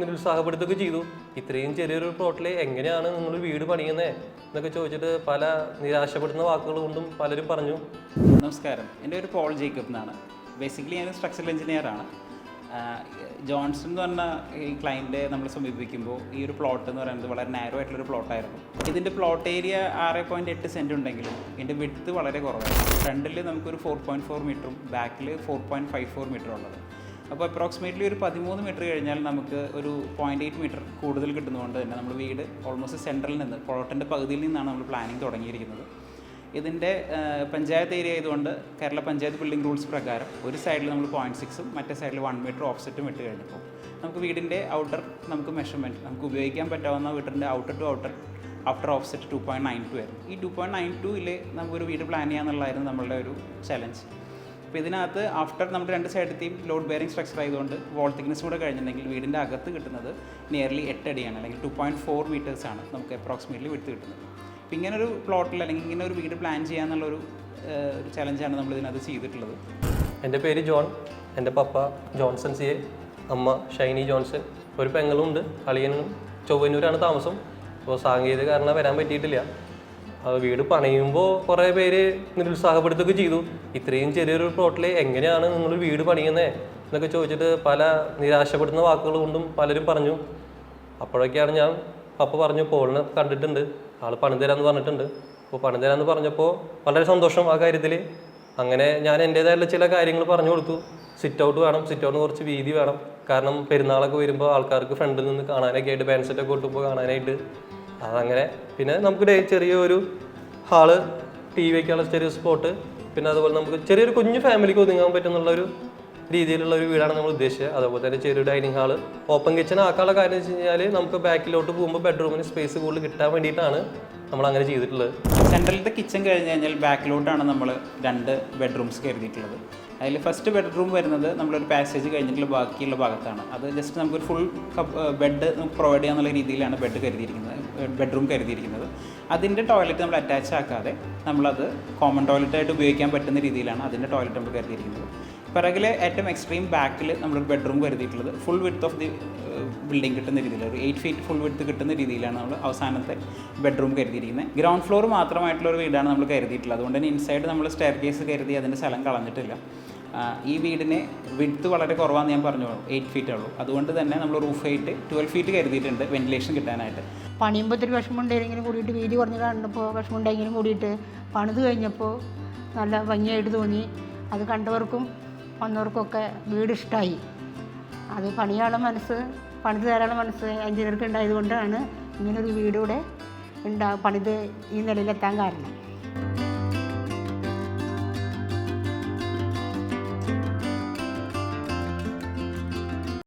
നിരുത്സാഹപ്പെടുത്തുകയൊക്കെ ചെയ്തു. ഇത്രയും ചെറിയൊരു പ്ലോട്ടിൽ എങ്ങനെയാണ് നിങ്ങൾ വീട് പണിയുന്നത് എന്നൊക്കെ ചോദിച്ചിട്ട് പല നിരാശപ്പെടുത്തുന്ന വാക്കുകൾ കൊണ്ടും പലരും പറഞ്ഞു. നമസ്കാരം. എന്റെ ഒരു പോൾ ജേക്കബ് എന്നാണ്. ബേസിക്കലി ഞാൻ സ്ട്രക്ചറൽ എഞ്ചിനീയറാണ് ജോൺസൺ എന്ന് പറഞ്ഞ ഈ ക്ലയന്റ് നമ്മൾ സമീപിക്കുമ്പോൾ ഈ ഒരു പ്ലോട്ട് എന്ന് പറയുന്നത് വളരെ നാരോ ആയിട്ടുള്ളൊരു പ്ലോട്ടായിരുന്നു ഇതിന്റെ പ്ലോട്ട് ഏരിയ ആറ് പോയിന്റ് എട്ട് സെന്റ് ഉണ്ടെങ്കിലും ഇതിന്റെ വിഡ്ത്ത് വളരെ കുറവാണ് ഫ്രണ്ടിൽ നമുക്കൊരു ഫോർ പോയിന്റ് ഫോർ മീറ്ററും ബാക്കിൽ ഫോർ പോയിന്റ് ഫൈവ് ഫോർ മീറ്ററും ഉള്ളത്. അപ്പോൾ അപ്രോക്സിമേറ്റ്ലി ഒരു പതിമൂന്ന് മീറ്റർ കഴിഞ്ഞാൽ നമുക്ക് ഒരു പോയിന്റ് എയ്റ്റ് മീറ്റർ കൂടുതൽ കിട്ടുന്നതുകൊണ്ട് തന്നെ നമ്മൾ വീട് ഓൾമോസ്റ്റ് സെൻട്രലിൽ നിന്ന് പ്ലോട്ടിന്റെ പകുതിയിൽ നിന്നാണ് നമ്മൾ പ്ലാനിങ് തുടങ്ങിയിരിക്കുന്നത്. ഇതിന്റെ പഞ്ചായത്ത് ഏരിയ ആയതുകൊണ്ട് കേരള പഞ്ചായത്ത് ബിൽഡിംഗ് റൂൾസ് പ്രകാരം ഒരു സൈഡിൽ നമ്മൾ പോയിന്റ് സിക്സും മറ്റേ സൈഡിൽ വൺ മീറ്റർ ഓഫ്സെറ്റും ഇട്ട് കഴിഞ്ഞപ്പോൾ നമുക്ക് വീടിന്റെ ഔട്ടർ നമുക്ക് മെഷർമെന്റ് നമുക്ക് ഉപയോഗിക്കാൻ പറ്റാവുന്ന വീട്ടിന്റെ outer to outer after offset two point nine two ആയിരുന്നു. ഈ ടു പോയിന്റ് നയൻ ടുവിൽ നമുക്കൊരു വീട് പ്ലാൻ ചെയ്യാന്നുള്ളതായിരുന്നു നമ്മളുടെ ഒരു ചലഞ്ച് അപ്പോൾ ഇതിനകത്ത് ആഫ്റ്റർ നമ്മുടെ രണ്ട് സൈഡത്തെയും ലോഡ് ബെയറിംഗ് സ്ട്രക്ചർ ആയതുകൊണ്ട് വോൾ തിക്നെസ് കൂടെ കഴിഞ്ഞിട്ടുണ്ടെങ്കിൽ വീടിന്റെ അകത്ത് കിട്ടുന്നത് നിയർലി എട്ട് അടിയാണ് അല്ലെങ്കിൽ ടു പോയിന്റ് ഫോർ മീറ്റേഴ്സാണ് നമുക്ക് അപ്രോക്സിമേറ്റ്ലി വിട്ട് കിട്ടുന്നത്. അപ്പോൾ ഒരു പ്ലോട്ടിൽ അല്ലെങ്കിൽ ഇങ്ങനെ ഒരു വീട് പ്ലാൻ ചെയ്യാന്നുള്ളൊരു ഒരു ചലഞ്ചാണ് നമ്മൾ ഇതിനകത്ത് ചെയ്തിട്ടുള്ളത്. എന്റെ പേര് ജോൺ എന്റെ പപ്പ ജോൺസൺ സി എ അമ്മ ഷൈനി ജോൺസൺ ഒരു പെങ്ങളും ഉണ്ട് അളിയനും ചൊവ്വന്നൂരാണ് താമസം. അപ്പോൾ സാങ്കേതിക കാരണം വരാൻ പറ്റിയിട്ടില്ല. വീട് പണിയുമ്പോൾ കുറേ പേര് നിരുത്സാഹപ്പെടുത്തുകയൊക്കെ ചെയ്തു. ഇത്രയും ചെറിയൊരു പ്ലോട്ടിൽ എങ്ങനെയാണ് നിങ്ങൾ വീട് പണിയുന്നത് എന്നൊക്കെ ചോദിച്ചിട്ട് പല നിരാശപ്പെടുന്ന വാക്കുകൾ കൊണ്ടും പലരും പറഞ്ഞു. അപ്പോഴൊക്കെയാണ് ഞാൻ പപ്പ പറഞ്ഞു പോളിനെ കണ്ടിട്ടുണ്ട്. ആൾ പണി തരാമെന്ന് പറഞ്ഞിട്ടുണ്ട്. അപ്പോൾ പണി തരാമെന്ന് പറഞ്ഞപ്പോൾ വളരെ സന്തോഷം ആ കാര്യത്തിൽ അങ്ങനെ ഞാൻ എന്റേതായിട്ടുള്ള ചില കാര്യങ്ങൾ പറഞ്ഞു കൊടുത്തു. സിറ്റ് ഔട്ട് വേണം സിറ്റ് ഔട്ടിന് കുറച്ച് വീതി വേണം. കാരണം പെരുന്നാളൊക്കെ വരുമ്പോൾ ആൾക്കാർക്ക് ഫ്രണ്ടിൽ നിന്ന് കാണാനൊക്കെ ആയിട്ട് ബാൻസെറ്റൊക്കെ കൊട്ടുമ്പോൾ കാണാനായിട്ട് അതങ്ങനെ. പിന്നെ നമുക്ക് ചെറിയൊരു ഹാൾ ടി വി ചെറിയ സ്പോട്ട് പിന്നെ അതുപോലെ നമുക്ക് ചെറിയൊരു കുഞ്ഞു ഫാമിലിക്ക് ഒതുങ്ങാൻ പറ്റുന്നുള്ള ഒരു രീതിയിലുള്ള ഒരു വീടാണ് നമ്മൾ ഉദ്ദേശിച്ചത്. അതുപോലെ തന്നെ ചെറിയ ഡൈനിങ് ഹാൾ ഓപ്പൺ കിച്ചൺ ആക്കാനുള്ള കാര്യം വെച്ച് കഴിഞ്ഞാൽ നമുക്ക് ബാക്കിലോട്ട് പോകുമ്പോൾ ബെഡ്റൂമിന് സ്പേസ് കൂടുതൽ കിട്ടാൻ വേണ്ടിയിട്ടാണ് നമ്മൾ അങ്ങനെ ചെയ്തിട്ടുള്ളത്. സെൻട്രലിലത്തെ കിച്ചൺ കഴിഞ്ഞ് കഴിഞ്ഞാൽ ബാക്കിലോട്ടാണ് നമ്മൾ രണ്ട് ബെഡ്റൂംസ് കരുതിയിട്ടുള്ളത്. അതിൽ ഫസ്റ്റ് ബെഡ്റൂം വരുന്നത് നമ്മളൊരു പാസേജ് കഴിഞ്ഞിട്ടുള്ള ബാക്കിയുള്ള ഭാഗത്താണ്. അത് ജസ്റ്റ് നമുക്കൊരു ഫുൾ ബെഡ് പ്രൊവൈഡ് ചെയ്യാന്നുള്ള രീതിയിലാണ് ബെഡ് കരുതിയിരിക്കുന്നത്. ബെഡ്റൂം കരുതിയിരിക്കുന്നത്. അതിന്റെ ടോയ്ലറ്റ് നമ്മൾ അറ്റാച്ച് ആക്കാതെ നമ്മളത് കോമൺ ടോയ്ലറ്റായിട്ട് ഉപയോഗിക്കാൻ പറ്റുന്ന രീതിയിലാണ് അതിന്റെ ടോയ്ലറ്റ് നമ്മൾ കരുതിയിരിക്കുന്നത്. പിറകിലെ ഏറ്റവും എക്സ്ട്രീം ബാക്കിൽ നമ്മളൊരു bedroom കരുതിയിട്ടുള്ളത് full width of the building കിട്ടുന്ന രീതിയിൽ ഒരു എയ്റ്റ് ഫീറ്റ് ഫുൾ വിഡ്ത്ത് കിട്ടുന്ന രീതിയിലാണ് നമ്മൾ അവസാനത്തെ ബെഡ്റൂം കരുതിയിരിക്കുന്നത്. ഗ്രൗണ്ട് ഫ്ലോർ മാത്രമായിട്ടുള്ള ഒരു വീടാണ് നമ്മൾ കരുതിയിട്ടുള്ളത്. അതുകൊണ്ട് തന്നെ ഇൻസൈഡ് നമ്മൾ സ്റ്റെയർ കേസ് കരുതി അതിന്റെ സ്ഥലം കളഞ്ഞിട്ടില്ല. ഈ വീടിന് വിഡ്ത്ത് വളരെ കുറവാണെന്ന് ഞാൻ പറഞ്ഞു എയ്റ്റ് ഫീറ്റ് ഉള്ളൂ. അതുകൊണ്ട് തന്നെ നമ്മൾ റൂഫ് ഹൈറ്റ് ട്വൽവ് ഫീറ്റ് കരുതിയിട്ടുണ്ട് വെന്റിലേഷൻ കിട്ടാനായിട്ട്. പണിയുമ്പോൾ ഇത്തിരി വിഷമമുണ്ടെങ്കിലും കൂടിയിട്ട് വീതി കുറഞ്ഞ് കണ്ടപ്പോൾ വിഷമമുണ്ടെങ്കിലും കൂടിയിട്ട് പണിത് കഴിഞ്ഞപ്പോൾ നല്ല ഭംഗിയായിട്ട് തോന്നി. അത് കണ്ടവർക്കും വന്നവർക്കൊക്കെ വീട് ഇഷ്ടമായി അത് പണിയാളെ മനസ്സ് പണിത് തരാനുള്ള മനസ്സ് എഞ്ചിനീയർക്ക് ഉണ്ടായതുകൊണ്ടാണ് ഇങ്ങനൊരു വീടൂടെ ഉണ്ടാ പണിത് ഈ നിലയിലെത്താൻ കാരണം.